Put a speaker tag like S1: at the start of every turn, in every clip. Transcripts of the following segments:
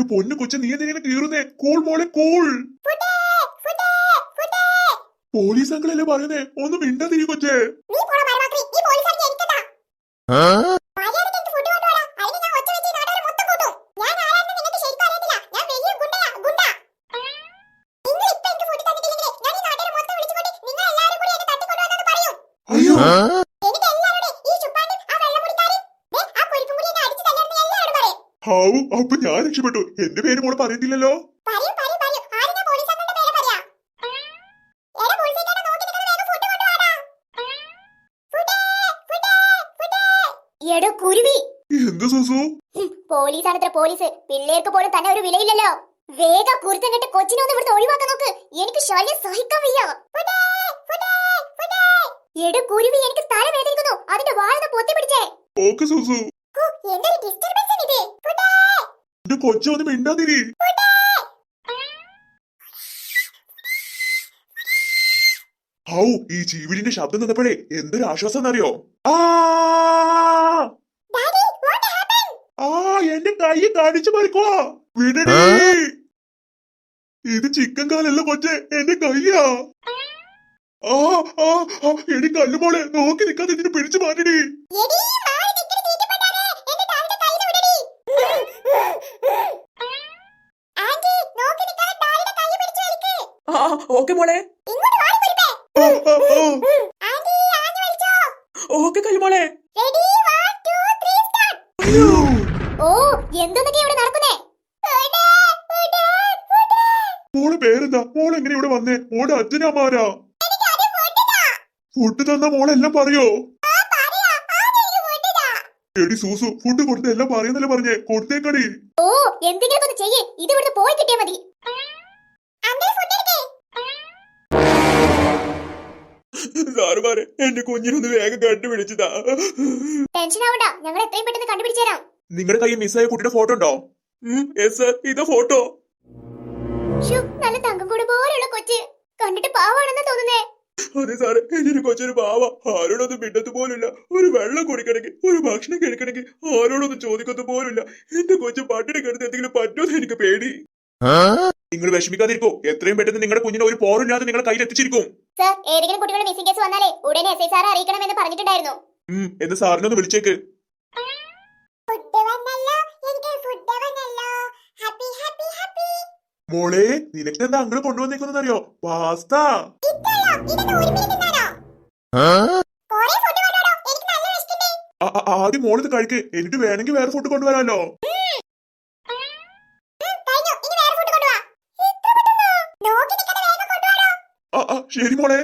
S1: ഇത് പൊന്നു കൊച്ചു നീ എന്തിനെ കീറുന്നേ? കൂൾ മോളെ കൂൾ പോലീസ് അങ്കിളല്ലേ പറയുന്നേ? ഒന്ന് മിണ്ടാതിരി കൊച്ചേ.
S2: നീ പോടാ മരമാക്രി ഈ പോലീസുകാരനെ എനിക്കതാ
S1: ഹാവു അപ്പൊ ഞാൻ രക്ഷപ്പെട്ടു. എന്റെ പേര് മോൾ
S2: പറയാ എടാ കുരുവി.
S1: എന്ത് സുസു?
S2: പോലീസാണത്ര പോലീസ്. പിള്ളേർക്ക് പോലും തന്നെ ഒരു വിലയില്ലല്ലോ. വേഗം കുരുത്തം കെട്ട് കൊച്ചിനെ ഒന്ന് ഇവിടുത്തെ ഒഴിവാക്കാൻ നോക്ക്. എനിക്ക് ശല്യം സഹിക്കാൻ വയ്യ. എടോ കുരുവി എനിക്ക് തല വേദനിക്കുന്നു. അതിന്റെ വാഴ പൊത്തി പിടിച്ചേ
S1: ഓക്കെ സുസു.
S2: എന്തൊരു ഡിസ്റ്റർബൻസ് ഇത്
S1: എന്റെ കൊച്ചു ഒന്ന് മിണ്ടാതിരി. ഹൗ ഈ ചീവിടിന്റെ ശബ്ദം നിന്നപ്പോഴേ എന്തൊരു ആശ്വാസം എന്നറിയോ? ആ!
S2: ഡാഡി വാട്ട് ഹാപ്പൻ
S1: ആ എന്റെ കൈ കാണിച്ചു പറിക്കോ. വിടടി. ഇത് ചിക്കൻ കാലല്ല കൊച്ചെ എന്റെ കയ്യാ. ആ ആ ആ, എടി കല്ലുമോളെ നോക്കി നിൽക്കാതെ ഇതിന് പിടിച്ചു മാറ്റടി
S2: എടീ മാറി നിൽക്കണ തീറ്റപ്പെട്ടാരെ എന്റെ ഡാഡിയുടെ കയ്യിൽ വിടടി ആന്റി നോക്കി നിൽക്കാതെ ഡാഡിയുടെ കൈ പിടിച്ചു വലിക്ക്
S3: ആ ഓക്കെ മോളെ. ഓക്കെ കല്ലുമോളെ
S2: റെഡി 1 2 3 സ്റ്റാർട്ട് ഓ എന്തൊക്കെ ഇവിടെ നടക്കുന്നേ?
S1: മോൾ പേരെന്താ? മോൾ എങ്ങനെ ഇവിടെ വന്നേ? മോളുടെ അച്ഛനമ്മാരാ ഫുഡ് തന്ന മോളെല്ലാം പറയോ? എടി സൂസു ഫുഡ് കൊടുത്ത എല്ലാം പറയുന്നല്ലേ പറഞ്ഞേ? കൊടുത്തേക്കടി.
S2: ഓ എന്തെങ്കിലും ഒന്ന് ചെയ്യേ. ഇത് ഇവിടുന്ന് പോയി കിട്ടിയാ മതി.
S3: സാറുമാരെ എന്റെ കുഞ്ഞിനൊന്ന് വേഗം കണ്ടുപിടിച്ചതാ.
S2: ടെൻഷൻ ആവണ്ട. ഞങ്ങൾ എത്രയും പെട്ടെന്ന് കണ്ടുപിടിച്ചു തരാം.
S1: നിങ്ങളുടെ കയ്യിൽ മിസ്സായ കുട്ടിയുടെ ഫോട്ടോ ഉണ്ടോ?
S3: എസ് ഇത് ഫോട്ടോ.
S2: നല്ല തങ്കം കൂടെ പോലെയുള്ള കൊച്ച്. കണ്ടിട്ട് പാവാണെന്ന് തോന്നുന്നേ.
S3: അതെ സാറേ എന്റെ കൊച്ചൊരു പാവ. ആരോടൊന്നും മിണ്ടത്ത് പോലില്ല ഒരു വെള്ളം കുടിക്കണമെങ്കിൽ ഒരു ഭക്ഷണം കഴിക്കണമെങ്കിൽ ആരോടൊന്നും ചോദിക്കത്ത് പോലില്ല എന്റെ കൊച്ചു പട്ടിണി കിടന്ന് എന്തെങ്കിലും പറ്റുമെന്ന് എനിക്ക് പേടി.
S1: നിങ്ങൾ വിഷമിക്കാതിരിക്കോ. എത്രയും പെട്ടെന്ന് നിങ്ങളുടെ കുഞ്ഞിനെ ഒരു പോറില്ലാതെ നിങ്ങളുടെ കയ്യിൽ എത്തിച്ചിരിക്കും
S2: സർ ഏതെങ്കിലും കുട്ടികളുടെ മിസ്സിംഗ് കേസ് വന്നാലേ ഉടനെ എസ് ഐ സാറെ അറിയിക്കണമെന്ന് പറഞ്ഞിട്ടുണ്ടായിരുന്നു.
S1: ഉം, എന്ന് സാറിനൊന്ന് വിളിച്ചേക്ക്.
S2: ഫുഡ് വന്നല്ലോ എനിക്ക് ഫുഡ് വന്നല്ലോ. ഹാപ്പി ഹാപ്പി ഹാപ്പി
S1: മോളെ നിനക്ക് എന്താ അങ്ങനെ കൊണ്ടുവന്നേക്കുന്നറിയോ പാസ്ത
S2: ഇത്രയോ? തിന്നാനോ? കുറേ ഫുഡ് എനിക്ക് നല്ല വിശക്കുണ്ട്
S1: ആദ്യം മോളിത് കഴിക്ക്. എന്നിട്ട് വേണമെങ്കിൽ വേറെ ഫുഡ് കൊണ്ടുവരാലോ
S2: ഇനി വേറെ ഫുഡ് കൊണ്ടുവാ ഇത്ര പെട്ടെന്നോ നോക്കി നിൽക്കാതെ വേഗം കൊണ്ടുവാടോ
S1: ആ ആ, ശരി മോളെ
S2: ആ വരുമ്പോഴേ വല്ല മട്ടനോ ബീഫോ ചിക്കൻ എന്തെങ്കിലും എടുക്ക് ഇത് മാത്രം കഴിച്ചാൽ എനിക്ക് ഒന്നും മോളെ.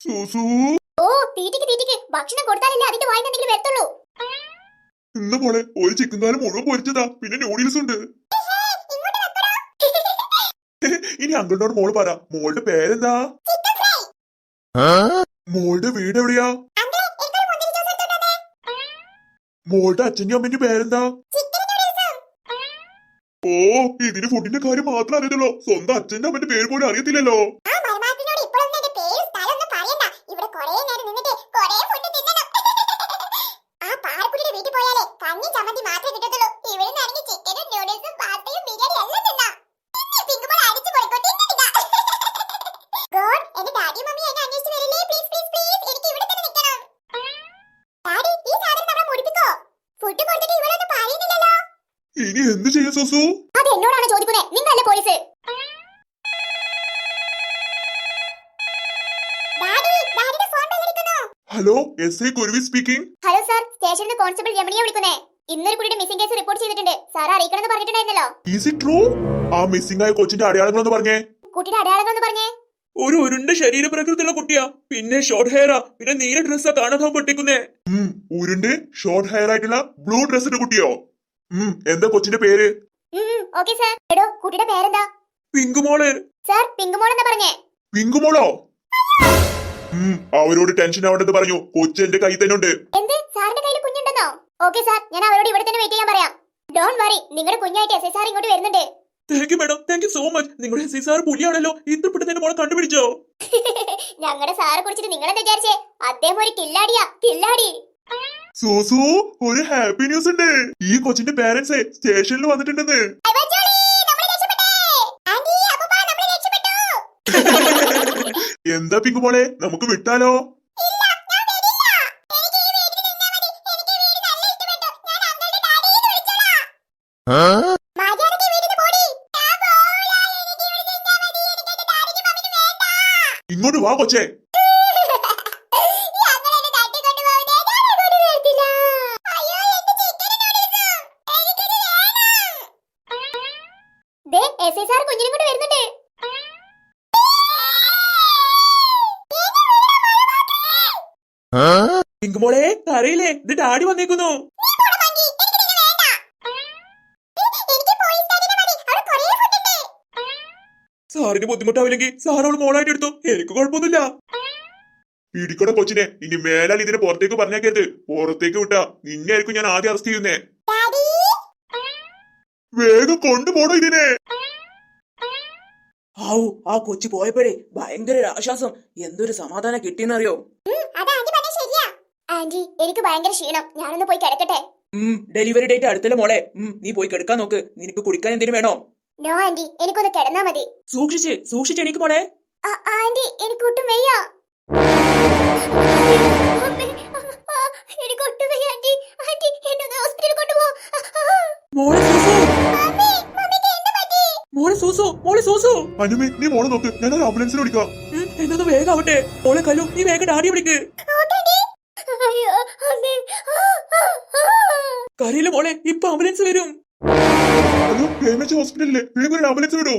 S1: സൂസു
S2: ഓ തീറ്റിക്ക് തീറ്റിക്ക്. ഭക്ഷണം കൊടുത്താലല്ലേ അതിന്റെ വായിൽ എന്തെങ്കിലും വരത്തുള്ളൂ.
S1: ഇന്ന് മോളെ ഒരു ചിക്കൻ കാലം മുഴുവൻ പൊരിച്ചതാ. പിന്നെ നൂഡിൽസ് ഉണ്ട്.
S2: ഇങ്ങോട്ട് വെക്കടോ
S1: ഇനി അങ്കിളിനോട് മോൾ പറ. മോളുടെ പേരെന്താ?
S2: ചിക്കൻ ഫ്രൈ
S1: മോളുടെ വീട് എവിടെയാ? മോളുടെ അച്ഛന്റെ അമ്മന്റെ പേരെന്താ? ഓ ഇതിന് ഫുഡിന്റെ കാര്യം മാത്രം അറിയത്തുള്ളൂ. സ്വന്തം അച്ഛന്റെ അവന്റെ പേര് പോലും അറിയത്തില്ലല്ലോ.
S2: ആ പാറക്കുട്ടിയുടെ വീട്ടിൽ പോയാലേ കഞ്ഞി ചമ്മന്തി മാത്രമേ കിട്ടത്തുള്ളൂ. ഇവിടെ നിന്നാണെങ്കിൽ ചിക്കനും നൂഡിൽസും പാസ്തയും ബിരിയാണി എല്ലാം തിന്നാം പിന്നെ പിങ്കുമ്പോൾ അടിച്ചു പോയിക്കോട്ടെ തിന്നില്ല ഗോഡ് എന്റെ ഡാഡി മമ്മി എന്നെ അന്വേഷിച്ച് വരില്ലേ പ്ലീസ് പ്ലീസ് പ്ലീസ് എനിക്ക് ഇവിടെ തന്നെ നിൽക്കണം ഡാഡി ഈ സാധനം നമ്മളെ മുടിപ്പിക്കോ ഫുഡ് കൊടുത്തിട്ട് ഇവിടെ ഒന്നും പറയുന്നില്ലല്ലോ
S1: ഇനി എന്ത് ചെയ്യാൻ സുസു?
S2: അത് എന്നോടാണ് ചോദിക്കുന്നത് നിങ്ങളല്ലേ police?
S1: Hello S I Kuruvi speaking.
S2: Hello sir സ്റ്റേഷനിൽ കോൺസ്റ്റബിൾ രമണിയെ വിളിക്കുന്നേ. ഇന്നൊരു കുട്ടിയുടെ മിസ്സിംഗ് കേസ് റിപ്പോർട്ട് ചെയ്തിട്ടുണ്ട്. സാർ അറിയിക്കണമെന്ന് പറഞ്ഞിട്ടുണ്ടായിരുന്നല്ലോ.
S1: ഈസ് ഇറ്റ് ട്രൂ ആ മിസ്സിംഗ് ആയ കൊച്ചിന്റെ അടയാളങ്ങളൊന്ന് പറഞ്ഞേ.
S2: കുട്ടിയുടെ അടയാളങ്ങളെന്ന് പറഞ്ഞേ.
S3: ഒരു ഉരുണ്ട ശരീരപ്രകൃതിയുള്ള കുട്ടിയാ. പിന്നെ ഷോർട്ട് ഹെയറാ പിന്നെ നീല ഡ്രസ്സാ കാണാൻ പൊട്ടിക്കുന്നേ
S1: ഉം, ഉരുണ്ട് ഷോർട്ട് ഹെയർ ആയിട്ടുള്ള ബ്ലൂ ഡ്രസ്സിന്റെ കുട്ടിയോ? ഉം, എന്താ കൊച്ചിന്റെ പേര്?
S2: ഓക്കെ സാർ എടോ കുട്ടിയുടെ പേരെന്താ?
S3: പിങ്കുമോൾ
S2: സർ പിങ്കുമോൾ എന്താ പറഞ്ഞേ?
S1: പിങ്കുമോളോ ഉം, അവരോട് ടെൻഷൻ ആവേണ്ടത് പറഞ്ഞു. കൊച്ചു എന്റെ കൈ തന്നെ ഉണ്ട്.
S2: എന്ത്? സാറിന്റെ കയ്യിൽ കുഞ്ഞുണ്ടെന്നോ? ഓക്കെ സാർ ഞാൻ അവരോട് ഇവിടെ തന്നെ വെയിറ്റ് ചെയ്യാൻ പറയാം. ഡോണ്ട് വറി നിങ്ങളുടെ കുഞ്ഞായിട്ട് എസ് സാർ ഇങ്ങോട്ട് വരുന്നുണ്ട്.
S3: Thank you madam thank you so much നിങ്ങളുടെ എസ് സാർ പുലിയാണല്ലോ. ഇത്ര പെട്ടെന്ന് മോളെ കണ്ടുപിടിച്ചോ?
S2: ഞങ്ങളുടെ സാറെ കുറിച്ചിട്ട് നിങ്ങൾ എന്താ വിചാരിച്ചേ? അദ്ദേഹം ഒരു കില്ലാടിയാ. കില്ലാടി.
S1: സൂസു ഒരു ഹാപ്പി ന്യൂസ് ഉണ്ട് ഈ കൊച്ചിന്റെ പേരൻസ് സ്റ്റേഷനിൽ വന്നിട്ടുണ്ടെന്ന്
S2: എന്താ.
S1: എന്താ പിങ്കുമോളെ നമുക്ക് വിട്ടാലോ
S2: ഇങ്ങോട്ട് വാ വരില്ല. എനിക്ക് ഈ വീട്ടിൽ നിന്നാ മതി. എനിക്ക് ഈ വീട് നല്ല ഇഷ്ടപ്പെട്ടു. ഞാൻ അങ്കിളുടെ ഡാഡിന്ന് വിളിച്ചോളാം. മര്യാദയ്ക്ക് വീട്ടിന്ന് പോടി. ഞാൻ പോവൂല. എനിക്ക് ഇവിടെ നിന്നാ മതി. എനിക്ക് എന്റെ ഡാഡിക്കും മമ്മിക്കും വേണ്ട.
S1: ഇങ്ങോട്ട് വാ കൊച്ചേ
S2: ഈ അങ്കിൾ എന്നെ തട്ടിക്കൊണ്ട് പോകുന്നേ ഞാൻ അങ്ങോട്ട് വരത്തില്ല. അയ്യോ, എന്റെ chicken noodles. എനിക്കിത് വേണം. ദേ, എസ് ഐ സാർ കുഞ്ഞിനും കൂടെ വരുന്നുണ്ട്.
S3: പിങ്കുമോളെ കരയില്ലേ? ഇത് ഡാഡി വന്നേക്കുന്നു. സാറിന് ബുദ്ധിമുട്ടാവില്ലെങ്കിൽ സാർ അവൾ മോളായിട്ട് എടുത്തു. എനിക്ക് കുഴപ്പമൊന്നുമില്ല.
S1: പിടിക്കട കൊച്ചിനെ ഇനി മേലാൽ ഇതിനെ പുറത്തേക്ക് പറഞ്ഞേക്കരുത്. പുറത്തേക്ക് വിട്ടാ നിന്നെയായിരിക്കും ഞാൻ ആദ്യം അറസ്റ്റ് ചെയ്യുന്നേ. വേഗം കൊണ്ടുപോണോ ഇതിനെ.
S3: ആവു ആ കൊച്ചു പോയപ്പോഴേ ഭയങ്കര ആശ്വാസം. എന്തൊരു സമാധാനം കിട്ടിയെന്നറിയോ?
S2: ആന്റി എനിക്ക് ഭയങ്കര ക്ഷീണം. ഞാനൊന്ന് പോയി കിടക്കട്ടെ.
S3: ഡെലിവറി ഡേറ്റ് അടുത്തല്ലേ മോളെ? നീ പോയി കിടക്കാൻ നോക്ക്. നിനക്ക് കുടിക്കാൻ എന്തിനും വേണോ?
S2: No aunty. എനിക്കൊന്ന് കിടന്നാ മതി.
S3: സൂക്ഷിച്ച് സൂക്ഷിച്ച് എനിക്ക് മോളെ.
S2: ആന്റി എനിക്ക് ഒട്ടും വയ്യ.
S3: മോളെ സോസു.
S1: അനുമി നീ മോളെ നോക്ക്. ഞാൻ ആംബുലൻസിൽ വിളിക്കാം.
S3: ഉം, എന്നൊന്ന് വേഗം ആവട്ടെ മോളെ കല്ലു നീ വേഗം ഡാഡി വിളിക്ക്. കരയില്ല മോളെ ഇപ്പൊ ആംബുലൻസ് വരും.
S1: ഹോസ്പിറ്റലിലെ വേഗം ഒരു ആംബുലൻസ് വിടൂ.